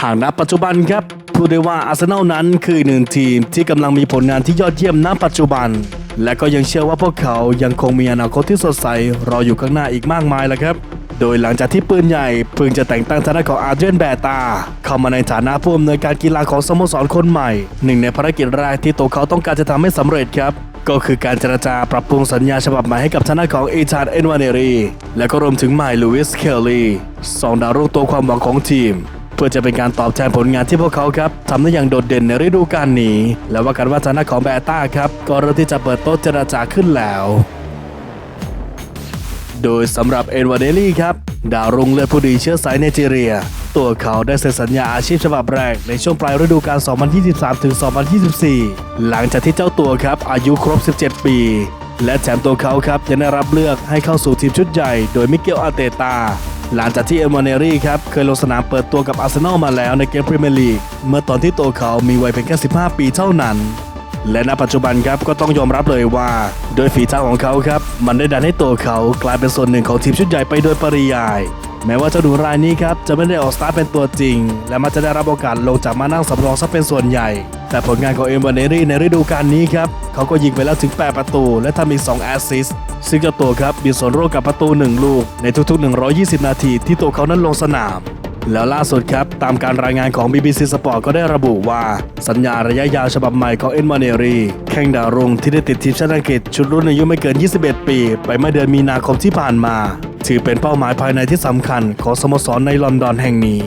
หากณปัจจุบันครับพูดได้ว่าอาร์เซนอลนั้นคือหนึ่งทีมที่กำลังมีผลงานที่ยอดเยี่ยมณปัจจุบัน และก็ยังเชื่อว่าพวกเขายังคงมีอนาคตที่สดใสรออยู่ข้างหน้าอีกมากมายแล้วครับ โดยหลังจากที่ปืนใหญ่เพิ่งจะแต่งตั้งทางด้านของอาร์เดรียนแบตา เข้ามาในฐานะผู้อำนวยการกีฬาของสโมสรคนใหม่ หนึ่งในภารกิจแรกที่ตัวเขาต้องการจะทำให้สำเร็จครับก็คือการเจรจาปรับปรุงสัญญาฉบับใหม่ให้กับทางด้านของเอชาร์เอ็นวานเนรีและก็รวมถึงไมล์ลูอิสเคลลีสองดาวรุ่งตัวความหวังของทีม เพื่อจะเป็นการตอบแทนผลงานที่พวกเขาครับทำได้อย่างโดดเด่นในฤดูกาลนี้ และว่ากันว่าทางด้านของแบต้าครับก็เริ่มที่จะเปิดโต๊ะเจรจาขึ้นแล้ว โดยสำหรับเอ็นวาเดลี่ครับดาวรุ่งเลือดผู้ดีเชื้อสายไนจีเรีย ตัวเขาได้เซ็นสัญญาอาชีพฉบับแรกในช่วงปลายฤดูกาล 2023ถึง2024 หลังจากที่เจ้าตัวครับอายุครบ 17 ปี และแถมตัวเขาครับยังได้รับเลือกให้เข้าสู่ทีมชุดใหญ่ โดยมิเกลอาเตตา หลังจากที่เอมวานเนรี่ครับเคยลงสนามเปิดตัวกับอาร์เซนอลมาแล้วในเกมพรีเมียร์ลีกเมื่อตอนที่ตัวเขามีวัยเพียงแค่ 15 ปีเท่านั้น และณปัจจุบันครับก็ต้องยอมรับเลยว่า โดยฝีเท้าของเขาครับมันได้ดันให้ตัวเขากลายเป็นส่วนหนึ่งของทีมชุดใหญ่ไปโดยปริยาย แม้ว่าเจ้าหนูรายนี้ครับจะไม่ได้ออกสตาร์เป็นตัวจริง และมันจะได้รับโอกาสลงจากมานั่งสำรองซะเป็นส่วนใหญ่ แต่ผลงานของเอ็มวานเนรี่ในฤดูกาลนี้ครับเขาก็ยิงไปแล้วถึง 8 ประตู และทำอีก 2 แอสซิสต์ซึ่งเจ้าตัวครับมีส่วนร่วมกับประตู 1 ลูก ในทุกๆ 120 นาทีที่ตัวเขานั้นลงสนามแล้วล่าสุดครับ ตามการรายงานของ BBC Sport ก็ได้ระบุว่า สัญญาระยะยาวฉบับใหม่ของเอ็นมาเนรีแข่งดาวรุ่งที่ได้ติดทีมชาติอังกฤษชุดรุ่นอายุไม่เกิน 21 ปี ไปเมื่อเดือนมีนาคมที่ผ่านมา ถือเป็นเป้าหมายภายในที่สำคัญของสโมสรในลอนดอนแห่งนี้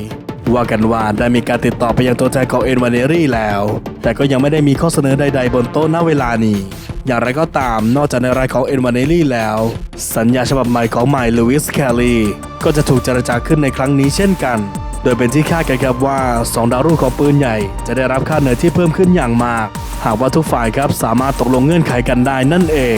ว่ากันว่าได้มีการติดต่อไปยังตัวแทนของเอ็นวานเนรี่แล้ว แต่ก็ยังไม่ได้มีข้อเสนอใด ๆ บนโต๊ะณเวลานี้อย่างไรก็ตามนอกจากในรายของเอ็นวานเนรี่แล้ว สัญญาฉบับใหม่ของไมล์ลูอิสแคลลีก็จะถูกเจรจาขึ้นในครั้งนี้เช่นกัน โดยเป็นที่คาดกันครับว่า 2 ดาวรุ่งของปืนใหญ่ จะได้รับค่าเหนื่อยที่เพิ่มขึ้นอย่างมาก หากว่าทุกฝ่ายครับสามารถตกลงเงื่อนไขกันได้นั่นเอง